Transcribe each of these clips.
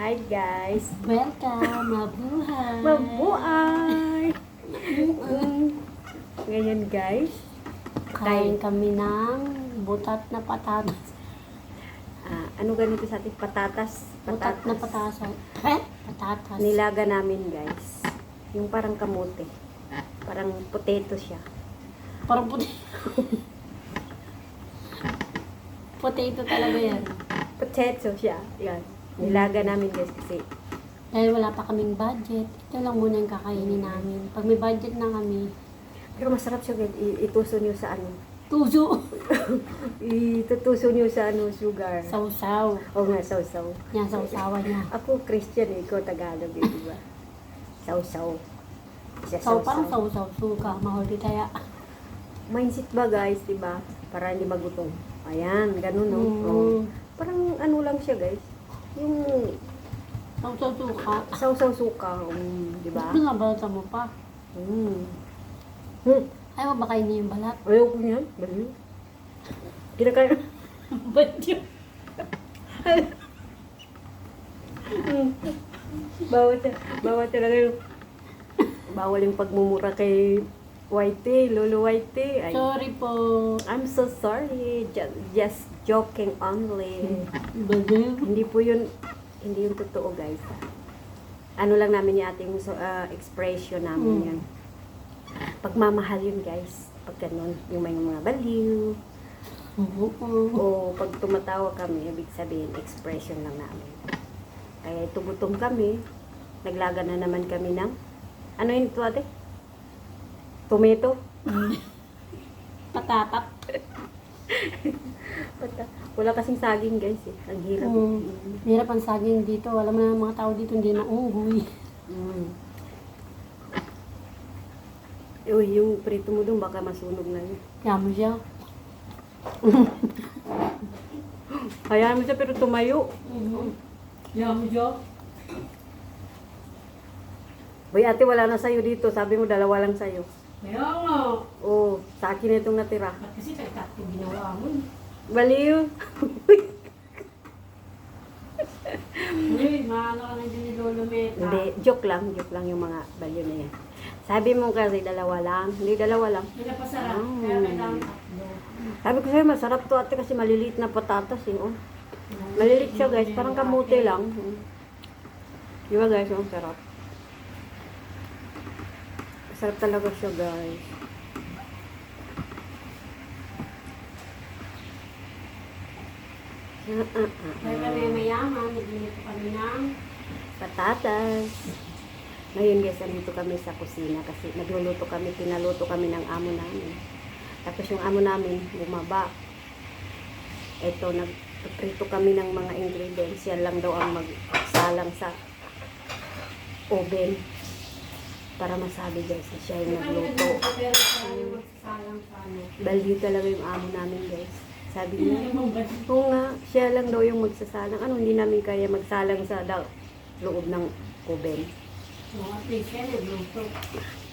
Hi guys. Welcome, mabuhay. Mabuhay! Ngayon guys, Kain kami ng butat na patatas. ah, ano ganito sa ating patatas? Butat na patatas. Eh? Patatas. Nilaga namin guys. Yung parang kamote. Parang potato siya. Parang puti. Potato talaga yan. Potato siya. Yan. Nilaga namin guys kasi Dahil wala pa kaming budget, ito lang muna yung kakainin namin. Pag may budget na kami, pero masarap siya guys. Ituso niyo sa ano. tuzo. Itutuso niyo sa ano, sugar. Sausaw. Oo nga, sausaw. Yan, sausawan niya. Ako Christian eh, ikaw Tagalog eh, di ba? Sausaw. Siya Saw, parang sausaw. sausaw, suka, mahuli kaya. Mindset ba guys, di ba? Para hindi magutom. Ayan, ganun no. Mm. Oo. Parang ano lang siya guys. Yung Sausaw, suka. sausaw suka, um, di ba? Gusto nga balata mo pa. Mm. Hmm. Ayaw ba kainin yung balat? Ayaw ko niyan. Bali. Kinakain. Ba't yun? Mm. bawal, ta- bawal talaga yung bawal yung pagmumura kay Whitey, Lolo Whitey. Ay, Sorry po. I'm so sorry. Just, just joking only. Hindi po yun, hindi yung totoo guys. Ano lang namin yung ating so, ah, expression namin Mm. yun. Pagmamahal yun guys. Pag ganun, yung may mga baliw. Oo. O pag tumatawa kami, ibig sabihin, expression lang namin. Kaya tumutom kami. Naglaga na naman kami ng, ano yun ito ate? Tomato? Patatat. Basta, Wala kasing saging guys eh. Ang hirap. Mm. Hirap ang saging dito. Alam mo na mga tao dito hindi na unggoy. Mm. Uy, yung prito mo doon baka masunog na yun. Kaya mo siya. Hayaan mo siya pero tumayo. Kaya mo siya. Boy, ate, wala na sa'yo dito. Sabi mo, dalawa lang sa'yo. Kaya nga. Oo, sa akin itong natira. Ba't kasi kagkakti ginawa mo? Baliw. Uy, maano ka na dyan ni Lolo Meta. Hindi, joke lang. Joke lang yung mga baliw na yan. Sabi mo kasi dalawa lang. Hindi, dalawa lang. Hindi na pasarap. Mm. Kaya kailangan tatlo. Sabi ko sa'yo, masarap to ate kasi maliliit na patatas eh. Oh. Maliliit siya guys, parang kamote lang. Di ba guys, ang sarap. Sarap talaga siya guys. Ah, ah, ah, Kaya kami mayaman, naglilito kami ng Patatas. Ngayon guys, andito kami sa kusina kasi nagluluto kami, pinaluto kami ng amo namin. Tapos yung amo namin, bumaba. Ito, nagprito kami ng mga ingredients. Yan lang daw ang magsalang sa oven. Para masabi guys na siya yung nagluto. Value talaga yung amo namin guys. Sabi niya? Oo nga, siya lang daw yung magsasalang. Ano, hindi namin kaya magsalang sa daw, loob ng oven.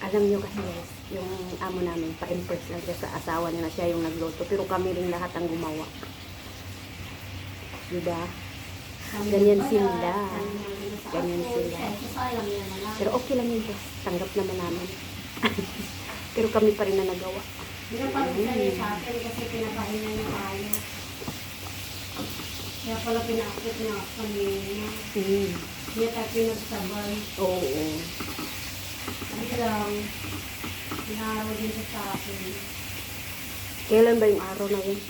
Alam niyo kasi guys, yung amo namin, pa-impress lang siya sa asawa niya na siya yung nagluto. Pero kami rin lahat ang gumawa. Diba? Ganyan sila. Ganyan sila. Na. Pero okay lang yun guys. Tanggap naman namin. Pero kami pa rin na nagawa. Na siya sa akin kasi pinapahinga niya tayo. Kaya pala pinakit niya kami niya. Hmm. Hindi tayo pinagsabay. Oo. oo. Hindi lang. Pinaraw din siya sa akin. Kailan ba yung araw na yun?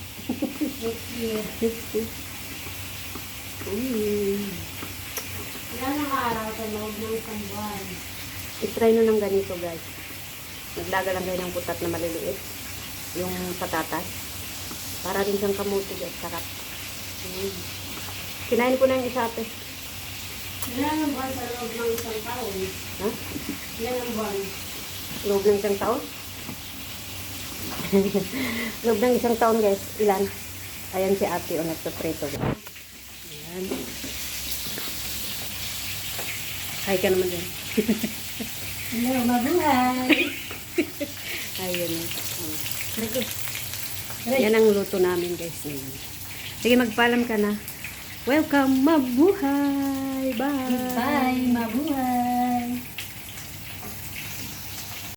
Next year. Next week. Mm. Ilan ang araw sa loob ng? I-try nyo ng ganito guys. Naglaga lang kayo ng putat na maliliit. Yung patatas. Para rin siyang kamuti guys. Sarap. Kinain ko na yung isa ate. Ilan ang buwan sa loob ng isang taon? Ha? Ilan ang buwan? Loob ng isang taon? Loob ng isang taon guys. Ilan? Ayan si ate o nagpaprito guys. Ayan. Hi ka naman dyan. Hello, mabuhay! Ayun. Oh. Yan ang luto namin guys ngayon. Sige, magpaalam ka na. Welcome, mabuhay! Bye-bye. Bye!